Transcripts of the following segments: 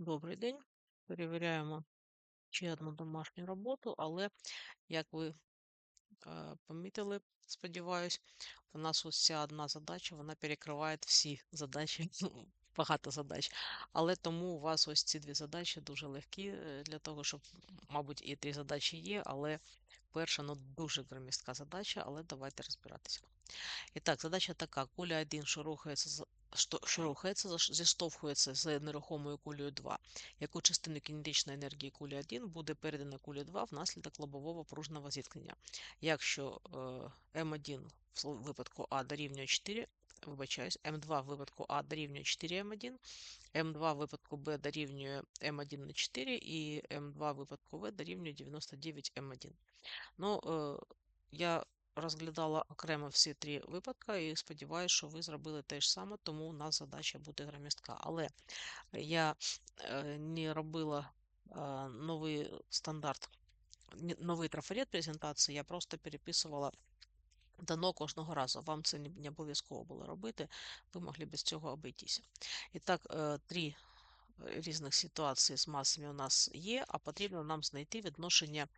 Добрий день. Перевіряємо ще одну домашню роботу, але, як ви е, помітили, сподіваюсь, у нас ось ця одна задача, вона перекриває всі задачі, багато задач. Але тому у вас ось ці дві задачі дуже легкі е, для того, щоб, мабуть, і три задачі є, але перша ну, дуже громістка задача, але давайте розбиратися. І так, задача така: куля 1, що рухається що, рухається, зіштовхується з нерухомою кулею 2. Яку частину кінетичної енергії кулі 1 буде передана кулі 2 внаслідок лобового пружного зіткнення? Якщо е, М1 в випадку А дорівнює 4, вибачаюсь, М2 в випадку А дорівнює 4М1, М2 в випадку Б дорівнює М1 на 4 і М2 в випадку В дорівнює 99М1. Ну, е, я розглядала окремо всі три випадки і сподіваюся, що ви зробили те ж саме, тому у нас задача буде громістка. Але я е, не робила е, новий стандарт, новий трафарет презентації, я просто переписувала дано кожного разу. Вам це не обов'язково було робити, ви могли без цього обійтися. І так, е, три різних ситуації з масами у нас є, а потрібно нам знайти відношення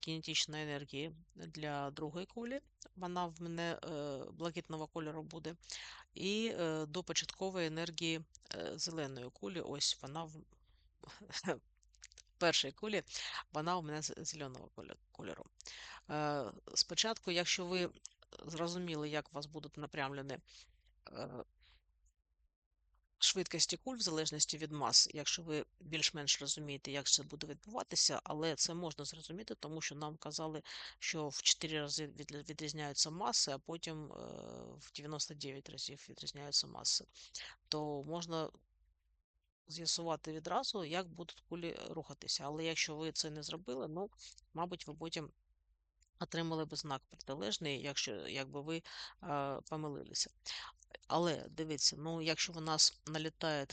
кінетичної енергії для другої кулі. Вона в мене е, блакитного кольору буде. І е, до початкової енергії е, зеленої кулі. Ось вона в першій кулі, вона у мене зеленого кольору. Е, Спочатку, якщо ви зрозуміли, як у вас будуть напрямлені е, швидкості куль в залежності від мас, якщо ви більш-менш розумієте, як це буде відбуватися, але це можна зрозуміти, тому що нам казали, що в 4 рази відрі- відрізняються маси, а потім е, в 99 разів відрізняються маси, то можна з'ясувати відразу, як будуть кулі рухатися. Але якщо ви це не зробили, ну, мабуть, ви потім отримали би знак протилежний, якщо якби ви е, помилилися. Але дивіться, ну якщо в нас налітає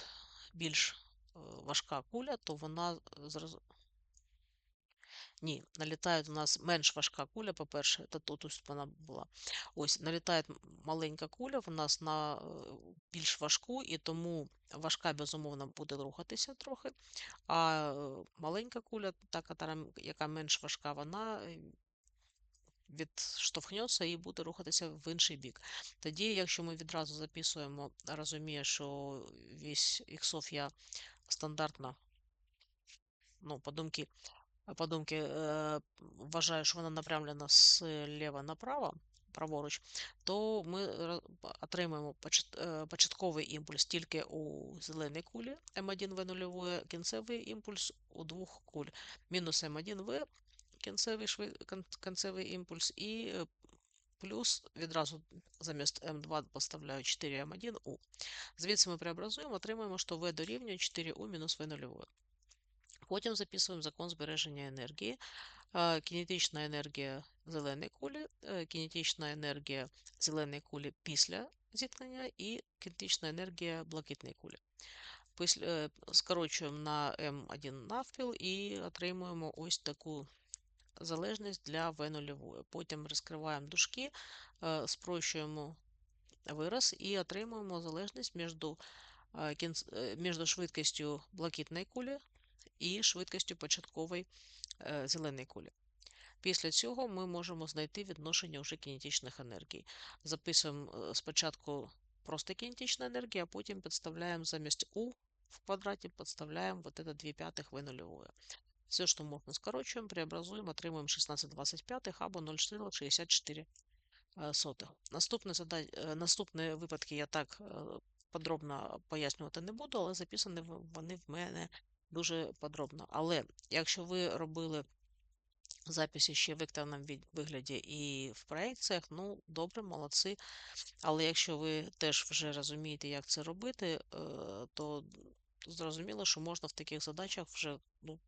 більш е, важка куля, то вона зроз... Ні, налітає у нас менш важка куля, по-перше, та тут вона була. Ось налітає маленька куля в нас на е, більш важку, і тому важка, безумовно, буде рухатися трохи. А е, маленька куля, та, яка менш важка, вона е, відштовхнеться і буде рухатися в інший бік. Тоді, якщо ми відразу записуємо, розуміє, що весь іксов я стандартно, ну, по думки, по думки е, вважаю, що вона направлена зліва направо, праворуч, то ми ро- отримаємо е, початковий імпульс тільки у зеленій кулі М1 В нульової, кінцевий імпульс у двох куль. Мінус М1В кінцевий швид... кінцевий імпульс, і е, плюс відразу замість М2 поставляю 4М1У. Звідси ми преобразуємо, отримуємо, що В дорівнює 4У мінус В нульової. Потім записуємо закон збереження енергії. Е, Кінетична енергія зеленої кулі, е, кінетична енергія зеленої кулі після зіткнення і кінетична енергія блакитної кулі. Скорочуємо на М1 навпіл і отримуємо ось таку залежність для В нульової. Потім розкриваємо дужки, е, спрощуємо вираз і отримуємо залежність між, е, е, між швидкістю блакитної кулі і швидкістю початкової зеленої кулі. Після цього ми можемо знайти відношення вже кінетичних енергій. Записуємо спочатку просто кінетична енергія, а потім підставляємо замість У в квадраті, підставляємо вот это 2 п'ятих В нульової. Все, что можно, скорочуємо, преобразуємо, отримуємо 16,25 або 0,64 е, сотих. Наступне зада... е, Наступні випадки я так е, подробно пояснювати не буду, але записані вони в мене дуже подробно. Але якщо ви робили записи ще в векторному вигляді і в проекціях, ну, добре, молодці. Але якщо ви теж вже розумієте, як це робити, е, то зрозуміло, що можна в таких задачах вже ну,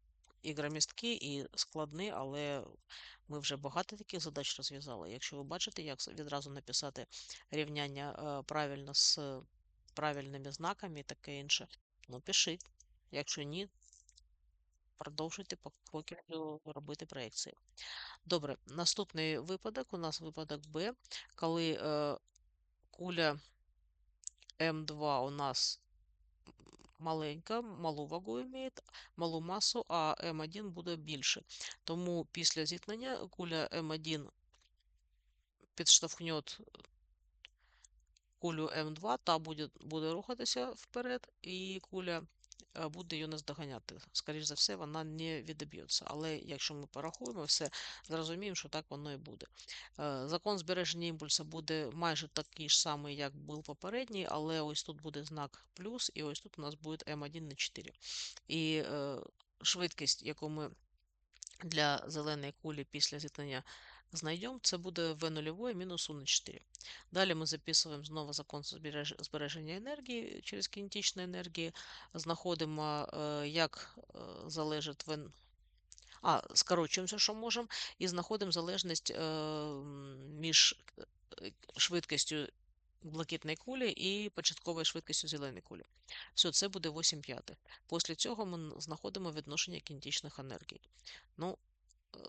і громісткі, і складні, але ми вже багато таких задач розв'язали. Якщо ви бачите, як відразу написати рівняння е, правильно з правильними знаками і таке інше, ну пишіть. Якщо ні, продовжуйте поки робити проекції. Добре, наступний випадок у нас випадок Б, коли е, куля М2 у нас маленька, малу вагу має, малу масу, а М1 буде більше. Тому після зіткнення куля М1 підштовхне кулю М2, та буде буде рухатися вперед, і куля буде її наздоганяти. Скоріше за все, вона не відоб'ється. Але якщо ми порахуємо все, зрозуміємо, що так воно і буде. Е, закон збереження імпульсу буде майже такий ж самий, як був попередній, але ось тут буде знак плюс, і ось тут у нас буде М1 на 4. І е, швидкість, яку ми для зеленої кулі після зіткнення знайдемо, це буде V0 мінус У на 4. Далі ми записуємо знову закон збереження енергії через кінетичну енергію, знаходимо, е, як е, залежить в а, скорочуємося, що можемо, і знаходимо залежність е, між швидкістю блакитної кулі і початковою швидкістю зеленої кулі. Все, це буде 8 п'ятих. Після цього ми знаходимо відношення кінетичних енергій. Ну,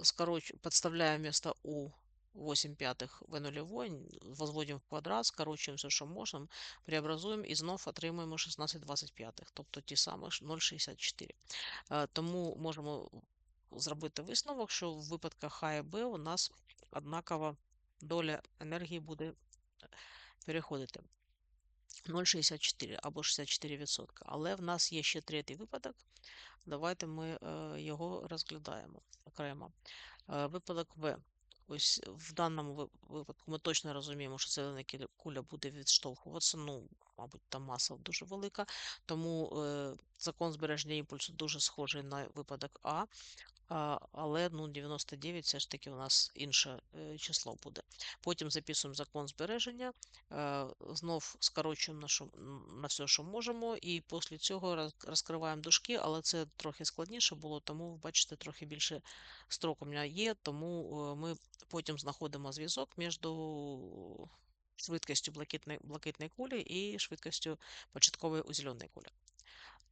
скороч... подставляем вместо U 8 пятых в нулевой, возводим в квадрат, скорочуємо все, що можемо, преобразуємо і знов отримуємо 16 25, тобто ті самі 0,64. Тому можемо зробити висновок, що в випадках А і Б у нас однакова доля енергії буде переходити. 0,64 або 64%. Але в нас є ще третій випадок. Давайте ми е, його розглядаємо окремо. Е, випадок В. Ось в даному випадку ми точно розуміємо, що зелена куля буде відштовхуватися. Ну, мабуть, там маса дуже велика, тому е, закон збереження імпульсу дуже схожий на випадок А. Але ну, 99 все ж таки у нас інше е, число буде. Потім записуємо закон збереження, е, знов скорочуємо на, що, на все, що можемо, і після цього розкриваємо дужки, але це трохи складніше було, тому, бачите, трохи більше строк у мене є, тому ми потім знаходимо зв'язок між швидкістю блакитної, блакитної кулі і швидкістю початкової у зеленої кулі.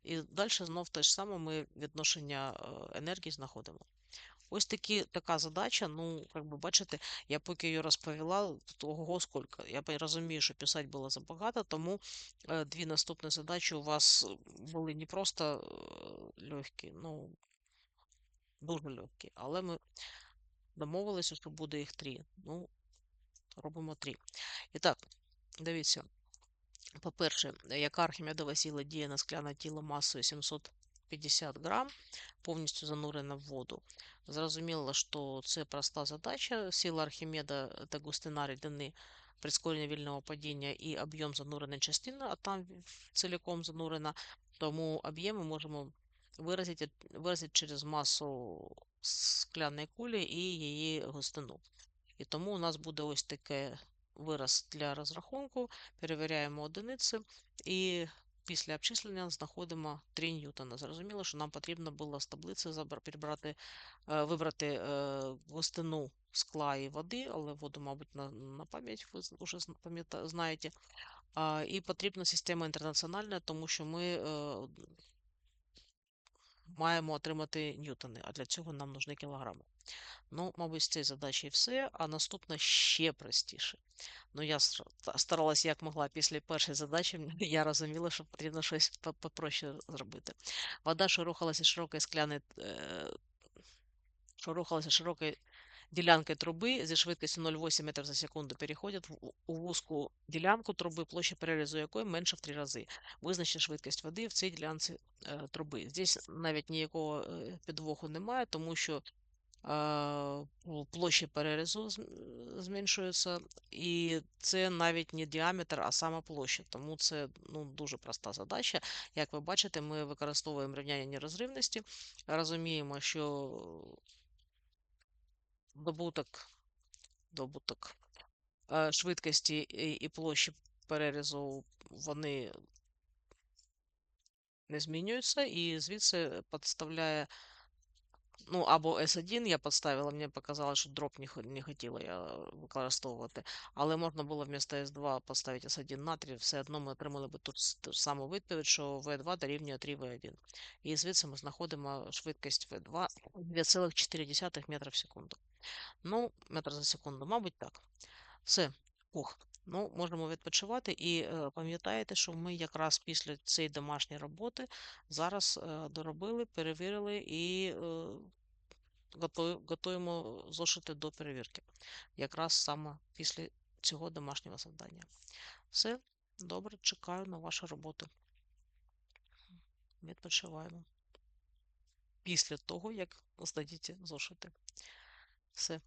І далі знов те ж саме ми відношення е, енергії знаходимо. Ось такі, така задача, ну, як би бачите, я поки її розповіла, того скільки. Я розумію, що писати було забагато, тому е, дві наступні задачі у вас були не просто е, легкі, ну, дуже легкі, але ми домовилися, що буде їх три. Ну, робимо три. І так, дивіться. По-перше, яка архімедова сила діє на скляне тіло масою 750 грам, повністю занурена в воду. Зрозуміло, що це проста задача. Сила Архімеда це густина рідини, прискорення вільного падіння і об'єм зануреної частини, а там цілком занурена, тому об'єм ми можемо виразити, виразити через масу скляної кулі і її густину. І тому у нас буде ось таке вираз для розрахунку, перевіряємо одиниці і після обчислення знаходимо 3 ньютона. Зрозуміло, що нам потрібно було з таблиці перебрати, е, вибрати е, густину скла і води, але воду, мабуть, на, на пам'ять ви вже знаєте. І потрібна система інтернаціональна, тому що ми маємо отримати ньютони, а для цього нам нужні кілограми. Ну, мабуть, з цієї задачі все, а наступна ще простіше. Ну, я старалася як могла після першої задачі, я розуміла, що потрібно щось попроще зробити. Вода, що рухалася широкою скляною, е, що рухалася широкою ділянкою труби зі швидкістю 0,8 метрів за секунду переходять у вузьку ділянку труби, площа перерізу якої менша в три рази. Визначте швидкість води в цій ділянці е, труби. Здесь навіть ніякого е, підвоху немає, тому що площі перерізу зменшуються, і це навіть не діаметр, а сама площа. Тому це ну, дуже проста задача. Як ви бачите, ми використовуємо рівняння нерозривності, розуміємо, що добуток, добуток швидкості і площі перерізу вони не змінюються, і звідси підставляє Ну, або S1 я поставила, мені показалось, що дроп не, не хотіла я використовувати. Але можна було вмісто S2 поставити S1 натрій, все одно ми отримали б ту саму відповідь, що V2 дорівнює 3V1. І звідси ми знаходимо швидкість V2 2,4 метра в секунду. Ну, метр за секунду, мабуть, так. Все. Ух. Ну, можемо відпочивати і е, пам'ятаєте, що ми якраз після цієї домашньої роботи зараз е, доробили, перевірили і е, готуємо зошити до перевірки. Якраз саме після цього домашнього завдання. Все, добре, чекаю на вашу роботу. Відпочиваємо. Після того, як здадіте зошити. Все.